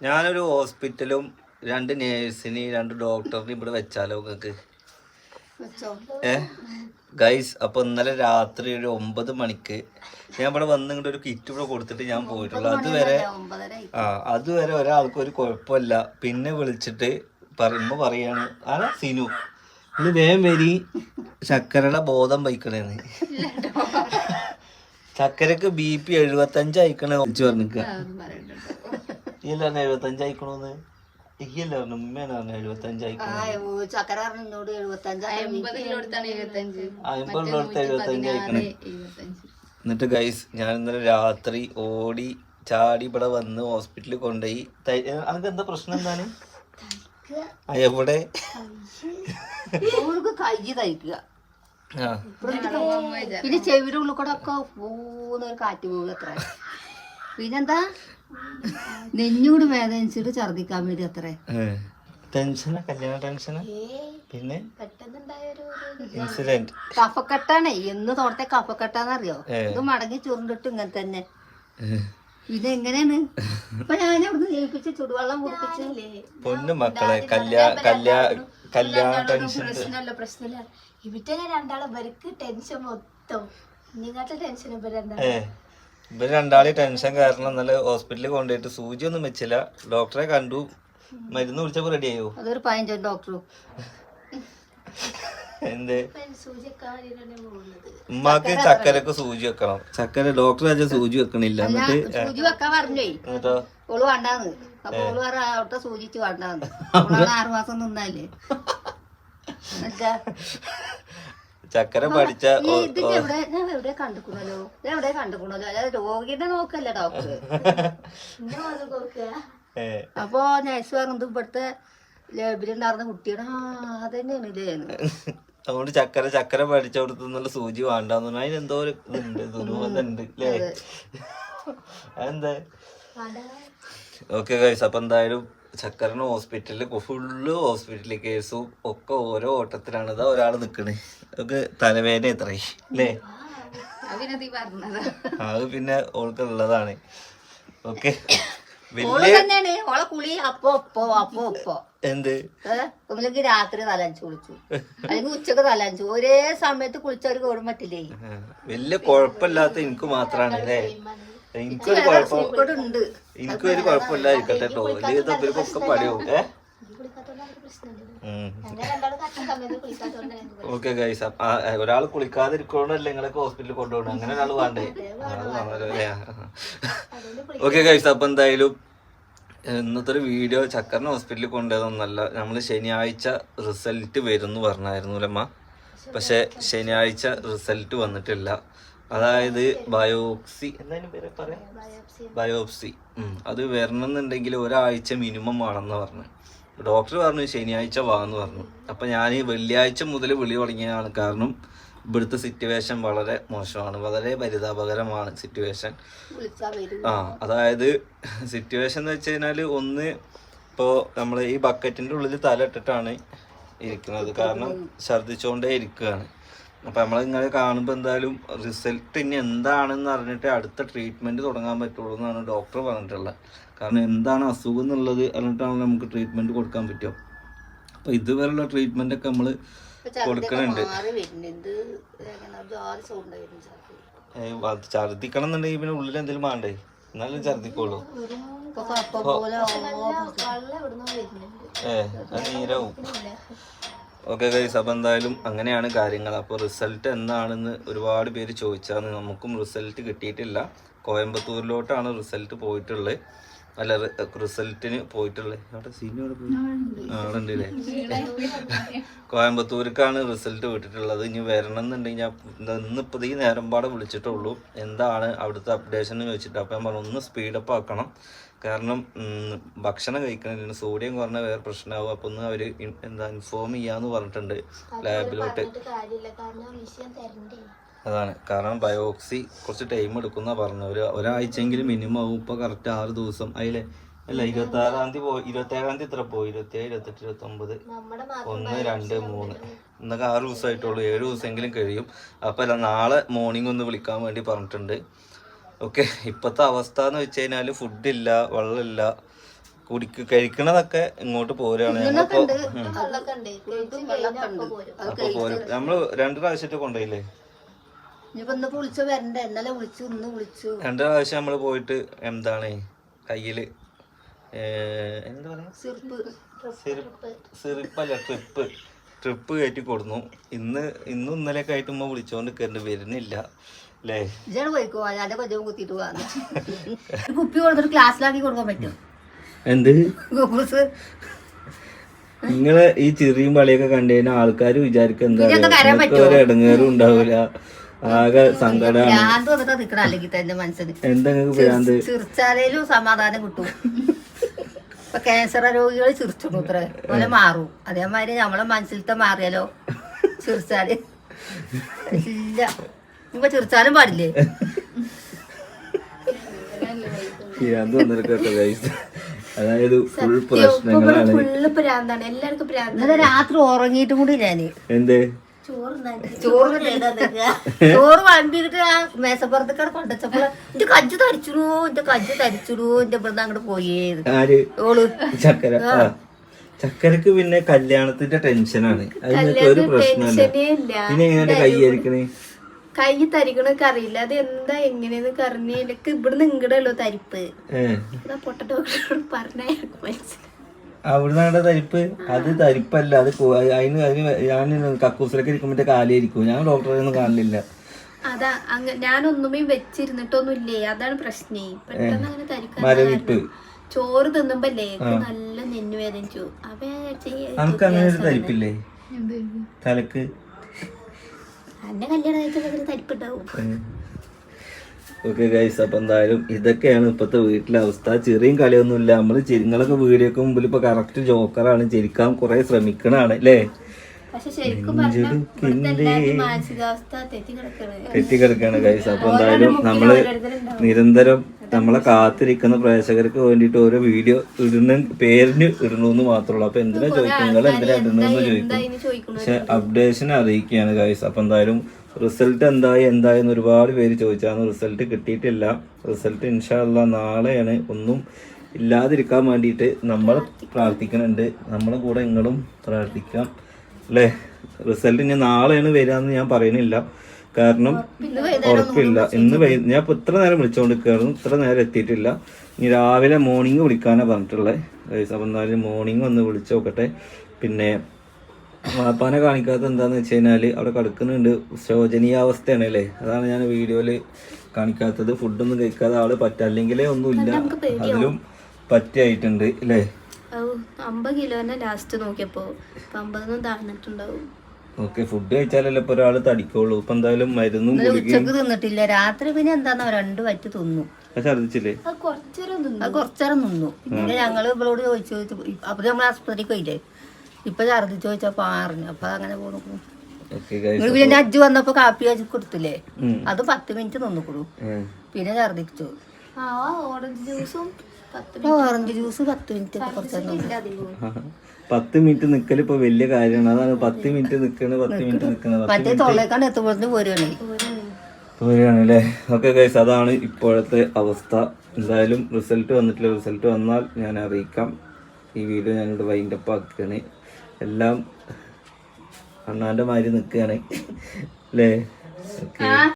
ഞാനൊരു ഹോസ്പിറ്റലും രണ്ട് നേഴ്സിനെ രണ്ട് ഡോക്ടറിനെ ഇവിടെ വെച്ചാലോ നിങ്ങൾക്ക്? ഏ? ഗൈസ് അപ്പൊ ഇന്നലെ രാത്രി ഒരു ഒമ്പത് മണിക്ക് ഞാൻ ഇവിടെ വന്ന് ഇങ്ങോട്ട് ഒരു കിറ്റ് ഇവിടെ കൊടുത്തിട്ട് ഞാൻ പോയിട്ടുള്ളൂ. അതുവരെ. ആ അതുവരെ ഒരാൾക്ക് ഒരു കുഴപ്പമില്ല. പിന്നെ വിളിച്ചിട്ട് പറയുമ്പോ പറയാണ് ആ സിനു? ഇന്ന് വേഗം വരി. ശക്കരയുടെ ബോധം വയ്ക്കണേന്ന്. ശക്കരക്ക് ബി പി എഴുപത്തഞ്ച് അയക്കണേ വിളിച്ചു പറഞ്ഞിക്ക. അതൊന്നും പറയണ്ടട്ടോ. ഇല്ല എഴുപത്തഞ്ച് ആയിക്കണോന്ന്? ഇല്ല ഉമ്മയാണ് പറഞ്ഞ എഴുപത്തഞ്ച് ചക്കര പറഞ്ഞു എന്നോട് എഴുപത്തഞ്ചായി അമ്പതുള്ളടത്ത് എഴുപത്തഞ്ച്. ആയിക്കണേ. എന്നിട്ട് ഗൈസ് ഞാൻ ഇന്നലെ രാത്രി ഓടി ചാടി ഇവിടെ വന്ന് ഹോസ്പിറ്റലിൽ കൊണ്ടുപോയി. തൈ- അനക്ക് എന്താ പ്രശ്നം എന്താണ്? എവിടെ? കൈ തയ്ക്കുക. പിന്നെ ചെവിയുടെ ഉള്ളിൽ കൂടെ ഒക്കെ പോകുന്ന ഒരു കാറ്റ് പോകുക അത്ര. പിന്നെന്താ? നെഞ്ഞൂട് വേദനിച്ചിട്ട് ഛർദിക്കാൻ വേണ്ടി അത്രേ. ടെൻഷനാ കല്യാണ ടെൻഷനാ പിന്നെ? ഇൻസിഡന്റ് കഫക്കെട്ടാണേ എന്ന് തോട്ടത്തെ കഫക്കെട്ടാന്നറിയോ? ഏ. ഇത് മടങ്ങി ചുരുണ്ടിട്ട് ഇങ്ങനെ തന്നെ. ഇതെങ്ങനെയാണ്? ഇപ്പൊ ഞാൻ അവിടുന്ന് ജയിപ്പിച്ച് ചുടുവെള്ളം കുടിപ്പിച്ച് പൊന്നു മക്കളെ കല്യാ കല്യാ കല്യാണ ടെൻഷൻ പ്രശ്നമല്ല പ്രശ്നമില്ല. ഇവിറ്റനെ രണ്ടാളും ഇവർക്ക് ടെൻഷൻ മൊത്തം. നിങ്ങളുടെ ടെൻഷൻ ഇവരെന്താ ഇവർ രണ്ടാളി ടെൻഷൻ കാരണം ഇന്നലെ ഹോസ്പിറ്റലിൽ കൊണ്ടുപോയിട്ട് സൂചി ഒന്നും വെച്ചില്ല ഡോക്ടറെ കണ്ടു. മരുന്ന് കുടിച്ചപ്പോ റെഡി ആയോ? അതൊരു പതിനഞ്ച് ഡോക്ടറും എന്ത്? ഉമ്മാക്ക് ചക്കരക്ക് സൂചി വെക്കണം. ചക്കര ഡോക്ടർ ആച്ച സൂചി വെക്കണില്ല. എന്നിട്ട് സൂചി വെക്കാൻ പറഞ്ഞേ. എന്നിട്ടോ? ഓൾ വേണ്ടാന്ന്. അപ്പൊ ഓൾ പറ അവിടുത്തെ സൂചിച്ച് വേണ്ടാന്ന്. ആറുമാസം നിന്നല്ലേ. എന്നിട്ടാ? ചക്കര പഠിച്ച എവിടെ എവിടെ കണ്ടുക്കണല്ലോ ഞാൻ എവിടെ കണ്ടുക്കണല്ലോ അല്ലാതെ രോഗിയുടെ നോക്കല്ല ഡോക്ടർ അപ്പൊ നഴ്സ് പറഞ്ഞത് ഇവിടുത്തെ ലേബിലുണ്ടായിരുന്ന കുട്ടിയുടെ ആ അതന്നെയാണ് ഇതേന്ന് അതുകൊണ്ട് ചക്കര ചക്കര പഠിച്ചവിടത്ത് നല്ല സൂചി വേണ്ടെന്ന് അതിനെന്തോ ഒരു ഇതുണ്ട് ദുരൂഹതണ്ട് അല്ലേ അതെന്താ? ഓക്കെ ഗൈസ് അപ്പൊ എന്തായാലും ചക്കരന് ഹോസ്പിറ്റലിൽ ഫുള്ള് ഹോസ്പിറ്റലിൽ കേസും ഒക്കെ ഓരോ ഓട്ടത്തിലാണ്. ഇതാ ഒരാൾ നിക്കണേ. ഒക്കെ തലവേദന എത്രയും അല്ലേ? അത് പിന്നെ ഓക്കെ ഒപ്പോ അപ്പൊ ഒപ്പോ. എന്ത്? ഒന്നില്ലെങ്കിൽ രാത്രി തലഞ്ചു കുളിച്ചു. അല്ലെങ്കിൽ ഉച്ചയ്ക്ക് തലഞ്ചു ഒരേ സമയത്ത് കുളിച്ചവർക്ക് ഓടും പറ്റില്ലേ? ആ, വലിയ കുഴപ്പമില്ലാത്ത എനിക്ക് മാത്രാണ് അല്ലേ? എനിക്കൊരു കുഴപ്പം എനിക്കൊരു ഒരു കുഴപ്പമില്ലായിരിക്കട്ടെ കേട്ടോ. പണിയാവും ഏ? ഓക്കെ ഗൈസ് ഒരാൾ കുളിക്കാതിരിക്കണല്ലേ നിങ്ങളൊക്കെ ഹോസ്പിറ്റലിൽ കൊണ്ടുപോകണം അങ്ങനെ ഒരാൾ വേണ്ടേ? ഓക്കെ ഗൈസ് അപ്പൊ എന്തായാലും ഇന്നത്തെ ഒരു വീഡിയോ ചക്കറിന് ഹോസ്പിറ്റലിൽ കൊണ്ടുപോയതൊന്നല്ല നമ്മൾ ശനിയാഴ്ച റിസൾട്ട് വരും എന്ന് പറഞ്ഞായിരുന്നു അമ്മ പക്ഷെ ശനിയാഴ്ച റിസൾട്ട് വന്നിട്ടില്ല. അതായത് ബയോപ്സി. ബയോപ്സി. അത് വരണമെന്നുണ്ടെങ്കിൽ ഒരാഴ്ച മിനിമം വേണമെന്ന് പറഞ്ഞു. ഡോക്ടർ പറഞ്ഞു ശനിയാഴ്ച വാന്ന് പറഞ്ഞു. അപ്പം ഞാൻ വെള്ളിയാഴ്ച മുതൽ വിളി തുടങ്ങിയതാണ്. കാരണം ഇവിടുത്തെ സിറ്റുവേഷൻ വളരെ മോശമാണ്. വളരെ പരിതാപകരമാണ് സിറ്റുവേഷൻ ആ അതായത് സിറ്റുവേഷൻ എന്ന് വെച്ച് കഴിഞ്ഞാൽ ഒന്ന് ഇപ്പോൾ നമ്മൾ ഈ ബക്കറ്റിന്റെ ഉള്ളിൽ തല ഇട്ടിട്ടാണ് ഇരിക്കുന്നത്. കാരണം ഛർദ്ദിച്ചുകൊണ്ടേ ഇരിക്കുകയാണ് അപ്പം നമ്മളിങ്ങനെ കാണുമ്പോൾ എന്തായാലും റിസൾട്ട് ഇനി എന്താണെന്ന് അറിഞ്ഞിട്ട് അടുത്ത ട്രീറ്റ്മെന്റ് തുടങ്ങാൻ പറ്റുള്ളൂ എന്നാണ് ഡോക്ടർ പറഞ്ഞിട്ടുള്ളത്. കാരണം എന്താണ് അസുഖം എന്നുള്ളത് അറിഞ്ഞിട്ടാണ് നമുക്ക് ട്രീറ്റ്മെന്റ് കൊടുക്കാൻ പറ്റും അപ്പോൾ ഇതുവരെയുള്ള ട്രീറ്റ്മെന്റൊക്കെ നമ്മൾ കൊടുക്കുന്നുണ്ട് മാറി വരുന്നുണ്ട്. എങ്ങനെ? ജാതി സൗണ്ട് ആയിരുന്നു ഛർദി ഏ, അത് ഛർദ്ദിക്കണം എന്നുണ്ടെങ്കിൽ പിന്നെ ഉള്ളിൽ എന്തെങ്കിലും വേണ്ടേ? എന്നാലും ഛർദിക്കുള്ളൂ ഏഹ് ഏ നീരാവും. ഓക്കെ ഗൈസ് അപ്പം എന്തായാലും അങ്ങനെയാണ് കാര്യങ്ങൾ. അപ്പോൾ റിസൾട്ട് എന്താണെന്ന് ഒരുപാട് പേര് ചോദിച്ചാൽ നമുക്കും റിസൾട്ട് കിട്ടിയിട്ടില്ല. കോയമ്പത്തൂരിലോട്ടാണ് റിസൾട്ട് പോയിട്ടുള്ളത്. അല്ല റിസൾട്ടിന് പോയിട്ടുള്ളേ അവിടെ ഉണ്ട് കോയമ്പത്തൂർക്കാണ് റിസൾട്ട് വിട്ടിട്ടുള്ളത്. ഇനി വരണം എന്നുണ്ടെങ്കിൽ ഞാൻ ഇന്നിപ്പോൾ ഈ നേരം പാടെ വിളിച്ചിട്ടുള്ളൂ. എന്താണ് അവിടുത്തെ അപ്ഡേഷൻ എന്ന് ചോദിച്ചിട്ട് അപ്പോൾ ഞാൻ പറഞ്ഞു ഒന്ന് സ്പീഡപ്പ് ആക്കണം. കാരണം ഭക്ഷണം കഴിക്കണതിന് സോഡിയം കുറഞ്ഞ വേറെ പ്രശ്നമാവും. അപ്പൊ ഒന്ന് അവർ എന്താ ഇൻഫോം ചെയ്യാന്ന് പറഞ്ഞിട്ടുണ്ട് ലാബിലോട്ട് അതാണ്. കാരണം ബയോക്സി കുറച്ച് ടൈം എടുക്കുന്ന പറഞ്ഞു ഒരു ഒരാഴ്ചയെങ്കിലും മിനിമം ആവും. ഇപ്പോൾ കറക്റ്റ് ആറ് ദിവസം. അതിലെ അല്ല ഇരുപത്തി ആറാം തീയതി പോയി. ഇരുപത്തി ഏഴാം തീയതി ഇത്ര പോയി? ഇരുപത്തി ഏഴ് ഇരുപത്തെട്ട് ഇരുപത്തി ഒമ്പത് ഒന്ന് രണ്ട് മൂന്ന്. ഇന്നൊക്കെ ആറ് ദിവസമായിട്ടുള്ളൂ ഏഴ് ദിവസമെങ്കിലും കഴിയും. അപ്പോൾ അല്ല നാളെ മോർണിംഗ് ഒന്ന് വിളിക്കാൻ വേണ്ടി പറഞ്ഞിട്ടുണ്ട്. ഓക്കെ ഇപ്പോഴത്തെ അവസ്ഥ എന്ന് വെച്ച് കഴിഞ്ഞാൽ ഫുഡില്ല വെള്ളമില്ല. കുടിക്ക് കഴിക്കണതൊക്കെ ഇങ്ങോട്ട് പോരാണ്. ഞങ്ങളിപ്പോ അപ്പൊ അപ്പൊ പോരും. നമ്മൾ രണ്ടു പ്രാവശ്യത്തെ കൊണ്ടുപോയില്ലേ? ഇനിയിപ്പോ ഇന്ന് വിളിച്ചു വരണ്ടേ? ഇന്നലെ വിളിച്ചു ഇന്ന് വിളിച്ചു. രണ്ട് പ്രാവശ്യം നമ്മൾ പോയിട്ട് എന്താണ് കയ്യിൽ ഏ, എന്താ പറയാ? സിർപ്പ് സിറിപ്പല്ല ട്രിപ്പ്. ട്രിപ്പ് കയറ്റി കൊടുന്നു. ഇന്ന് ഇന്നും ഇന്നലെയൊക്കെ ആയിട്ട് ഉമ്മ വിളിച്ചോണ്ട് കയറി വരുന്നില്ല. അല്ലേ പോയിക്കോ? അല്ലാതെ കൊഞ്ചം കുപ്പി കൊടുത്തിട്ട് ക്ലാസ്സിലാക്കി കൊടുക്കാൻ പറ്റും എന്ത്? നിങ്ങളെ ഈ ചെറിയും പളിയൊക്കെ കണ്ടു കഴിഞ്ഞാൽ ആൾക്കാർ വിചാരിക്കും എന്താ ഒരു ഇടങ്ങേറും ഉണ്ടാവില്ല ആകെ സങ്കടമാണ്. എന്തെങ്കിലും ഭ്രാന്ത്. ചിരിച്ചാലേലും സമാധാനം കിട്ടും. ഇപ്പൊ ക്യാൻസർ രോഗികൾ ചിരിച്ചു ഇത്ര. പോലെ മാറും. അതേമാതിരി നമ്മളെ മനസ്സിലത്തെ മാറിയാലോ? ചിരിച്ചാൽ. ഇല്ല. ഇപ്പൊ ചിരിച്ചാലും പാടില്ലേ? ഭ്രാന്ത് വന്നിരിക്കട്ടെ. അതായത് ഫുൾ പ്രശ്നങ്ങളാണ്. എല്ലാവർക്കും രാത്രി ഉറങ്ങിയിട്ടും കൂടി ഞാൻ. എന്ത്? ചോറ് ചോറ് വമ്പിട്ട് ആ മേശപ്പുറത്തേക്കാണ് കൊണ്ടുവച്ചപ്പോൾ എന്റെ കജ്ജു തരിച്ചിടൂ എന്റെ കജ്ജു തരിച്ചിടൂ എന്റെ ഇവിടുന്ന് അങ്ങോട്ട് ആര്? ഓൾ. ചക്കര. ചക്കരക്ക് പിന്നെ കല്യാണത്തിന്റെ ടെൻഷനാണ് അത് നിങ്ങൾക്ക് ഒരു പ്രശ്നമല്ല. പിന്നെ എങ്ങനെ കൈയായിരിക്കണേ കൈ തരിക്കണൊക്കെ അറിയില്ല. അത് എന്താ എങ്ങനെയെന്ന് കറിഞ്ഞ എനിക്ക് ഇവിടുന്ന് തരിപ്പ്. പൊട്ടോട് പറഞ്ഞു പറഞ്ഞാൽ മനസ്സിലായി. അവിടുന്നാണ് തരിപ്പ്. അത് തരിപ്പല്ല. അത് അതിന് അതിന് ഞാൻ കക്കൂസിലൊക്കെ ഇരിക്കുമ്പോ കാലിയായിരിക്കും. ഞാൻ ഡോക്ടറെ ഒന്നും കാണില്ല. അതാ ഞാനൊന്നുമേ വെച്ചിരുന്നിട്ടൊന്നുമില്ലേ? അതാണ് പ്രശ്നേ. പെട്ടെന്ന് അങ്ങനെ മരവിപ്പ് ചോറ് തിന്നുമ്പല്ലേ? നല്ല നെഞ്ഞു വേദനിച്ചു അപ്പൊ ഞാൻ വിചാരിച്ചു, ഈ നമുക്ക് അങ്ങനെ ഒരു തരിപ്പില്ലേ? തലക്ക്. എന്നെ കല്യാണം കഴിച്ചപ്പോൾ തരിപ്പുണ്ടാവും ഓക്കെ ഗൈസ് അപ്പൊ എന്തായാലും ഇതൊക്കെയാണ് ഇപ്പോഴത്തെ വീട്ടിലെ അവസ്ഥ. ചെറിയും കളിയൊന്നുമില്ല. നമ്മൾ ചിരിങ്ങളൊക്കെ വീഡിയോക്ക് മുമ്പിൽ ഇപ്പൊ കറക്റ്റ് ജോക്കറാണ് ചിരിക്കാൻ കുറെ ശ്രമിക്കണാണ് അല്ലേ? തെറ്റിക്കിടക്കാണ് ഗൈസ് അപ്പൊ എന്തായാലും നമ്മൾ നിരന്തരം നമ്മളെ കാത്തിരിക്കുന്ന പ്രേക്ഷകർക്ക് വേണ്ടിയിട്ട് ഓരോ വീഡിയോ ഇടുന്ന പേരിന് ഇടണമെന്ന് മാത്രമുള്ളൂ അപ്പൊ എന്തിനാ ചോദിക്കുന്നത്? എന്തിനാ ഇടണമെന്ന് ചോദിക്കും. പക്ഷെ അപ്ഡേഷൻ അറിയിക്കുകയാണ് ഗൈസ് അപ്പൊ എന്തായാലും റിസൾട്ട് എന്തായി എന്തായി എന്ന് ഒരുപാട് പേര് ചോദിച്ചാണ് റിസൾട്ട് കിട്ടിയിട്ടില്ല. റിസൾട്ട് ഇൻഷാല്ല നാളെയാണ്. ഒന്നും ഇല്ലാതിരിക്കാൻ വേണ്ടിയിട്ട് നമ്മൾ പ്രാർത്ഥിക്കുന്നുണ്ട്. നമ്മളെ കൂടെ നിങ്ങളും പ്രാർത്ഥിക്കാം. അല്ലേ? റിസൾട്ട് ഇനി നാളെയാണ് വരികയെന്ന് ഞാൻ പറയുന്നില്ല. കാരണം ഉറപ്പില്ല. ഇന്ന് വൈ ഞാൻ ഇപ്പൊ ഇത്ര നേരം വിളിച്ചുകൊണ്ടിരിക്കുകയായിരുന്നു ഇത്ര നേരം എത്തിയിട്ടില്ല. ഇനി രാവിലെ മോർണിംഗ് വിളിക്കാനാണ് പറഞ്ഞിട്ടുള്ളത് അപ്പം എന്തായാലും മോർണിംഗ് ഒന്ന് വിളിച്ചു നോക്കട്ടെ പിന്നെ വാപ്പാനെ കാണിക്കാത്ത എന്താന്ന് വെച്ച് കഴിഞ്ഞാൽ അവിടെ കിടക്കുന്നുണ്ട്. ശോചനീയാവസ്ഥയാണ് അല്ലേ? അതാണ് ഞാൻ വീഡിയോയിൽ കാണിക്കാത്തത്. ഫുഡൊന്നും കഴിക്കാതെ ആൾ പറ്റ അല്ലെങ്കിലേ ഒന്നുമില്ല. അതിലും പറ്റിയായിട്ടുണ്ട് അല്ലേ? അമ്പത് കിലോനെ ലാസ്റ്റ് നോക്കിയപ്പോ. അമ്പതൊന്നും താഴ്ന്നിട്ടുണ്ടാവും. ഓക്കെ ഫുഡ് കഴിച്ചാലല്ലേ ഇപ്പൊ ഒരാൾ തടിക്കുള്ളൂ. ഇപ്പൊ എന്തായാലും മരുന്നും ഉച്ചയ്ക്ക് തിന്നിട്ടില്ല. രാത്രി പിന്നെ എന്താണോ രണ്ട് വറ്റ് തിന്നു. ഛർദിച്ചില്ലേ കുറച്ചേരം തിന്നു. കുറച്ചേരം നിന്നു പിന്നെ ഞങ്ങൾ ഇവളോട് ചോദിച്ചു ചോദിച്ചു അപ്പൊ നമ്മൾ ആസ്പത്രിക്ക് പോയില്ലേ? ഇപ്പൊ ഛർദിച്ച് ചോദിച്ചപ്പോ അറിഞ്ഞു. അപ്പൊ അങ്ങനെ പോണു. പിന്നെ അജ്ജ് വന്നപ്പോ കാപ്പി വെച്ച് കൊടുത്തില്ലേ? അത് പത്ത് മിനിറ്റ് നിന്നുകൊടു പിന്നെ ഛർദിച്ചു. ആ ഓറഞ്ച് ജ്യൂസും പത്ത് ഓറഞ്ച് ജ്യൂസ് പത്ത് മിനിറ്റ് പത്ത് മിനിറ്റ് നിക്കൽ ഇപ്പൊ വലിയ കാര്യമാണ്. അതാണ് പത്ത് മിനിറ്റ് നിക്കണ് പത്ത് മിനിറ്റ് നിക്കണ. മറ്റേ തൊള്ളേക്കാണ്ട് എത്തുമ്പോഴത്തേന് പോരുവാണ്. പോവുകയാണ് അല്ലേ ഓക്കെ ഗൈസ് അതാണ് ഇപ്പോഴത്തെ അവസ്ഥ. എന്തായാലും റിസൾട്ട് വന്നിട്ടില്ല. റിസൾട്ട് വന്നാൽ ഞാൻ അറിയിക്കാം. ഈ വീഡിയോ ഞാനിവിടെ വൈൻഡപ്പ് ആക്കുകയാണ്. എല്ലാം അണ്ണാന്റെ മാതിരി നിൽക്കുകയാണ് അല്ലേ ഓക്കെ.